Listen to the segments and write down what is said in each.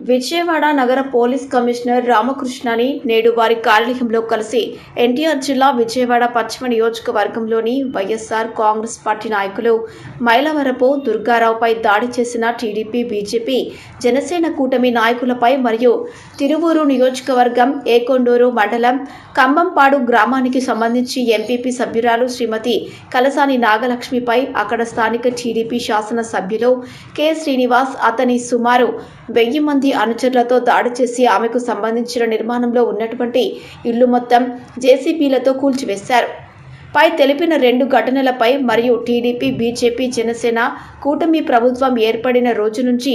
విజయవాడ నగర police commissioner రామకృష్ణని నేడు వారి కార్యాలయంలో కలిసి ఎన్టీఆర్ జిల్లా విజయవాడ పశ్చిమ నియోజకవర్గంలోని వైఎస్ఆర్ కాంగ్రెస్ పార్టీ నాయకులు మైలవరపు దుర్గారావుపై దాడి చేసిన టీడీపీ బీజేపీ జనసేన కూటమి నాయకులపై మరియు తిరువూరు నియోజకవర్గం ఏకొండూరు మండలం కంబంపాడు గ్రామానికి సంబంధించి ఎంపీపీ సభ్యురాలు శ్రీమతి కలసాని నాగలక్ష్మిపై అక్కడ స్థానిక టీడీపీ శాసన సభ్యులు కె. శ్రీనివాస్ అతని సుమారు వెయ్యి మంది అనుచరులతో దాడి చేసి ఆమెకు సంబంధించిన నిర్మాణంలో ఉన్నటువంటి ఇల్లు మొత్తం జేసీబీలతో కూల్చివేశారు. పై తెలిపిన రెండు ఘటనలపై మరియు టీడీపీ బీజేపీ జనసేన కూటమి ప్రభుత్వం ఏర్పడిన రోజు నుంచి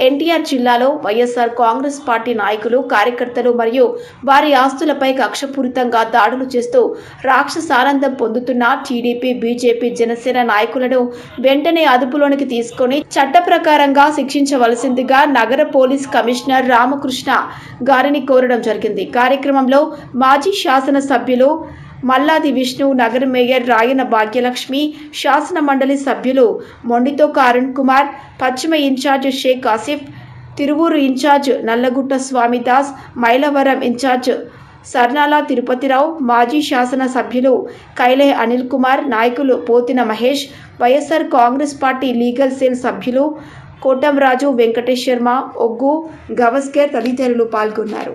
ఎన్టీఆర్ జిల్లాలో వైఎస్ఆర్ కాంగ్రెస్ పార్టీ నాయకులు కార్యకర్తలు మరియు వారి ఆస్తులపై కక్షపూరితంగా దాడులు చేస్తూ రాక్షసానందం పొందుతున్న టీడీపీ బీజేపీ జనసేన నాయకులను వెంటనే అదుపులోనికి తీసుకొని చట్ట ప్రకారంగా శిక్షించవలసిందిగా నగర పోలీస్ కమిషనర్ రామకృష్ణ గారిని కోరడం జరిగింది. కార్యక్రమంలో మాజీ శాసన సభ్యులు మల్లాది విష్ణు నగర మేయర్ రాయన భాగ్యలక్ష్మి శాసన మండలి సభ్యులు మొండితో అరుణ్ కుమార్ పశ్చిమ in charge Sheikh Asif Tiruvuru in charge Nallagutta Swamidas Mylavaram in charge Sarnala Tirupathirao మాజీ శాసన సభ్యులు కైలే అనిల్ కుమార్ నాయకులు Pothina Mahesh YSR Congress party legal cell సభ్యులు కోటంరాజు వెంకటేష్ శర్మ ఒగ్గు గవస్కర్ తదితరులు పాల్గొన్నారు.